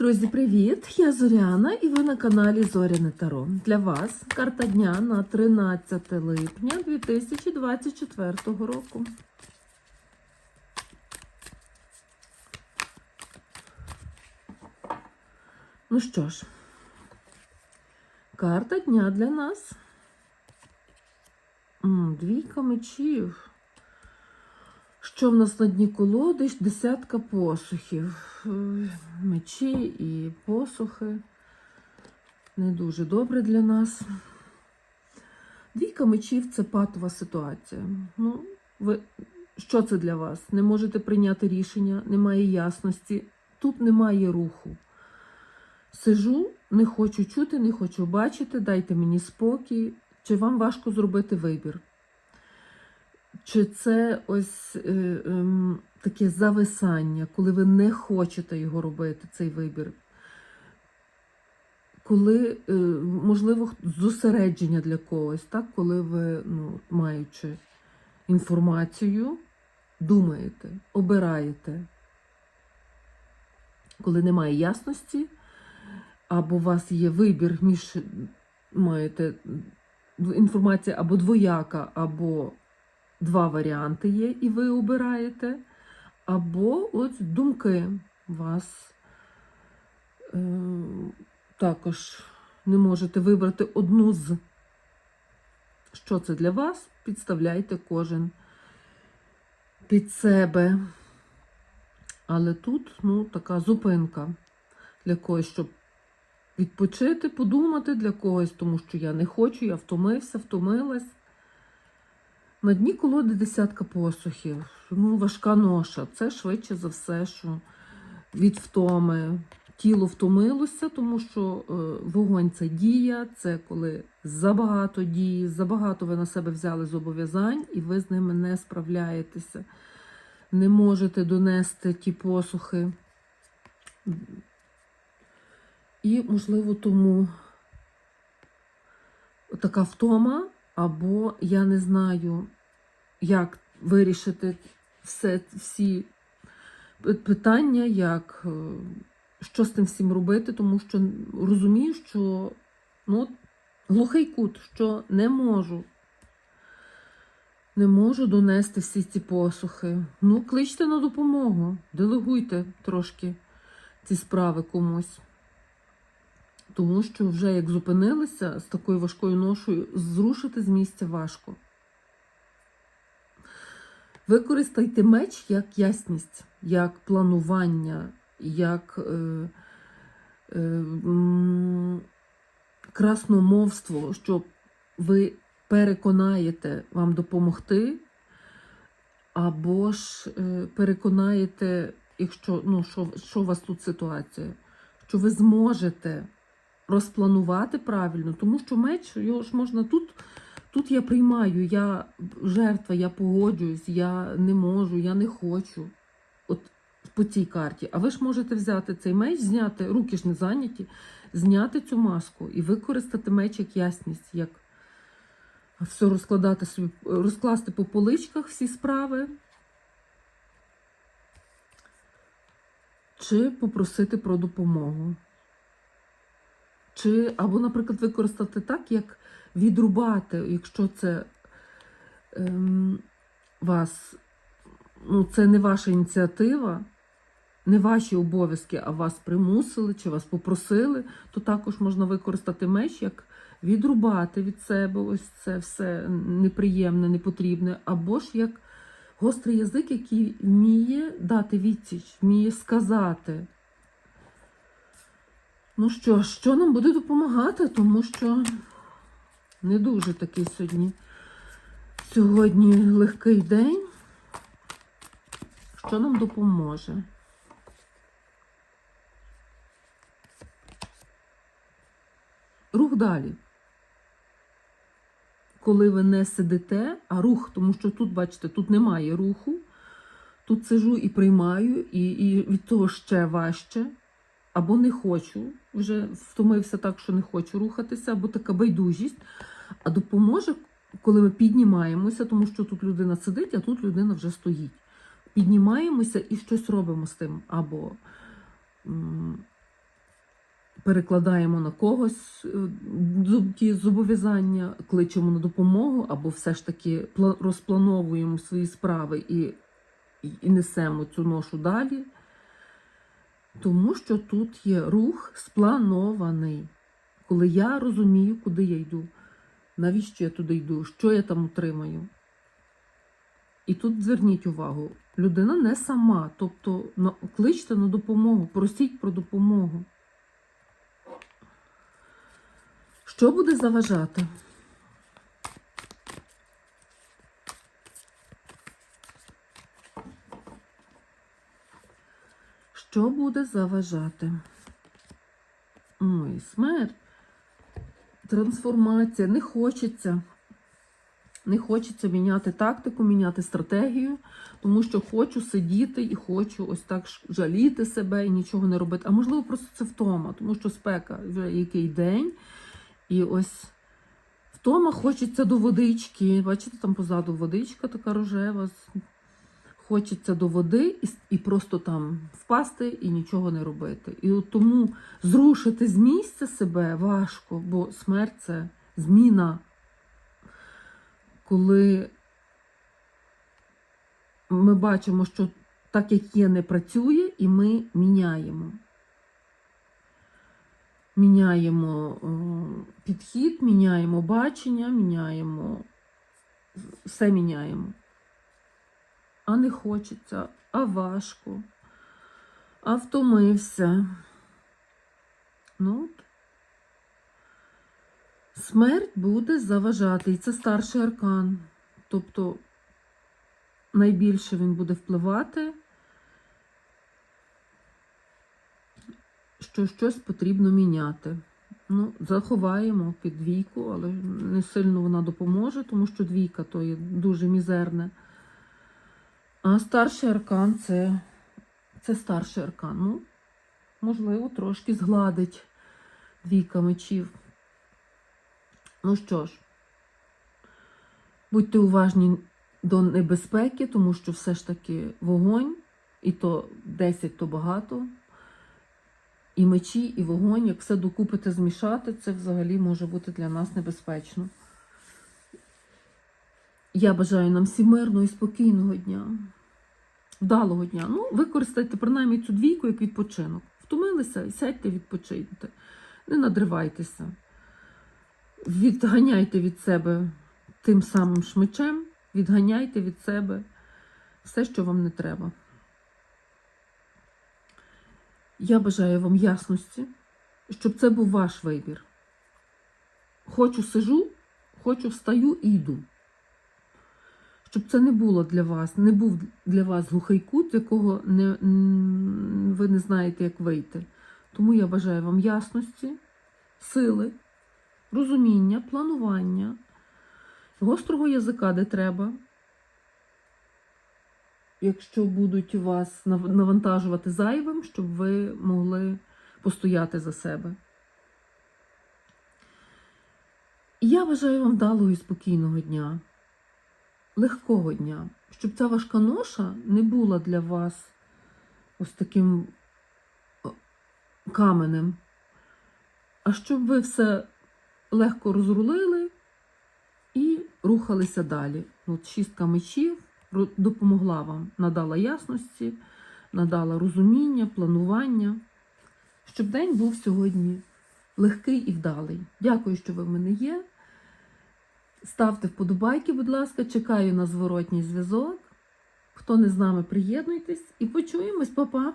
Друзі, привіт! Я Зоряна і ви на каналі Зоряне Таро. Для вас карта дня на 13 липня 2024 року. Ну що ж, карта дня для нас. Двійка мечів. Що в нас на дні колоди? Десятка посухів. Е, Мечі і посухи. Не дуже добре для нас. Двійка мечів це патова ситуація. Ну, ви, що це для вас? Не можете прийняти рішення, немає ясності, тут немає руху. Сижу, не хочу чути, не хочу бачити, дайте мені спокій. Чи вам важко зробити вибір? Чи це ось е, ем, таке зависання, коли ви не хочете його робити, цей вибір? Коли, е, можливо, зосередження для когось, так? коли ви, ну, маючи інформацію, думаєте, обираєте, коли немає ясності, або у вас є вибір між маєте інформація або двояка, або два варіанти є, і ви обираєте, або от думки вас е, також не можете вибрати одну з. Що це для вас? Підставляйте кожен під себе. Але тут ну, така зупинка для когось, щоб відпочити, подумати для когось, тому що я не хочу, я втомився, втомилась. На дні колоди десятка посухів. Ну, важка ноша. Це швидше за все, що від втоми. Тіло втомилося, тому що е, вогонь це дія, це коли забагато дії, забагато ви на себе взяли зобов'язань, і ви з ними не справляєтеся. Не можете донести ті посухи. І, можливо, тому така втома, або я не знаю, як вирішити все, всі питання, як, е, що з тим всім робити, тому що розумію, що ну, глухий кут, що не можу. Не можу донести всі ці посухи. Ну, кличте на допомогу, делегуйте трошки ці справи комусь. Тому що вже як зупинилися з такою важкою ношою, зрушити з місця важко. Використайте меч як ясність, як планування, як е, е, красномовство, що ви переконаєте вам допомогти, або ж е, переконаєте, якщо ну, що, що у вас тут ситуація, що ви зможете розпланувати правильно, тому що меч його ж можна тут. Тут я приймаю, я жертва, я погоджуюсь, я не можу, я не хочу. От по цій карті. А ви ж можете взяти цей меч, зняти, руки ж не зайняті, зняти цю маску і використати меч як ясність, як все розкладати собі, розкласти по поличках всі справи. Чи попросити про допомогу. Чи, або, наприклад, використати так, як відрубати, якщо це ем, вас, ну, це не ваша ініціатива, не ваші обов'язки, а вас примусили чи вас попросили, то також можна використати меч, як відрубати від себе ось це все неприємне, непотрібне, або ж як гострий язик, який вміє дати відсіч, вміє сказати. Ну що, що нам буде допомагати, тому що не дуже такий сьогодні. Сьогодні легкий день. Що нам допоможе? Рух далі. Коли ви не сидите, а рух, тому що тут, бачите, тут немає руху. Тут сижу і приймаю, і, і від того ще важче. Або не хочу, вже втомився так, що не хочу рухатися, або така байдужість. А допоможе, коли ми піднімаємося, тому що тут людина сидить, а тут людина вже стоїть. Піднімаємося і щось робимо з тим. Або перекладаємо на когось е, ті зобов'язання, кличемо на допомогу, або все ж таки пла- розплановуємо свої справи і, і несемо цю ношу далі. Тому що тут є рух спланований, коли я розумію, куди я йду, навіщо я туди йду, що я там отримаю. І тут зверніть увагу, людина не сама, тобто кличте на допомогу, просіть про допомогу. Що буде заважати? Що буде заважати? Ой, смерть. Трансформація. Не хочеться. Не хочеться міняти тактику, міняти стратегію, тому що хочу сидіти і хочу ось так жаліти себе і нічого не робити. А можливо, просто це втома, тому що спека вже який день. І ось втома хочеться до водички. Бачите, там позаду водичка така рожева. Хочеться до води і, і просто там впасти і нічого не робити. І от тому зрушити з місця себе важко, бо смерть це зміна. Коли ми бачимо, що так як є, не працює, і ми міняємо. Міняємо е, підхід, міняємо бачення, міняємо все міняємо. А не хочеться, а важко, а втомився. Ну, смерть буде заважати, і це старший аркан. Тобто найбільше він буде впливати, що щось потрібно міняти. Ну, заховаємо під двійку, але не сильно вона допоможе, тому що двійка то є дуже мізерне. А старший аркан це, це старший аркан. Ну, можливо, трошки згладить двійка мечів. Ну що ж, будьте уважні до небезпеки, тому що все ж таки вогонь, і то 10 то багато. І мечі, і вогонь, як все докупити, змішати, це взагалі може бути для нас небезпечно. Я бажаю нам всім мирного і спокійного дня, вдалого дня. Ну, використайте принаймні цю двійку як відпочинок. Втомилися і сядьте, відпочиньте. Не надривайтеся. Відганяйте від себе тим самим шмичем, відганяйте від себе все, що вам не треба. Я бажаю вам ясності, щоб це був ваш вибір. Хочу сижу, хочу встаю і йду. Щоб це не було для вас, не був для вас глухий кут, якого не, ви не знаєте, як вийти. Тому я бажаю вам ясності, сили, розуміння, планування, гострого язика, де треба. Якщо будуть вас навантажувати зайвим, щоб ви могли постояти за себе. Я бажаю вам вдалого і спокійного дня, легкого дня, щоб ця важка ноша не була для вас ось таким каменем, а щоб ви все легко розрулили і рухалися далі. От шістка мечів допомогла вам, надала ясності, надала розуміння, планування, щоб день був сьогодні легкий і вдалий. Дякую, що ви в мене є. Ставте вподобайки, будь ласка, чекаю на зворотній зв'язок. Хто не з нами, приєднуйтесь і почуємось, Па-па!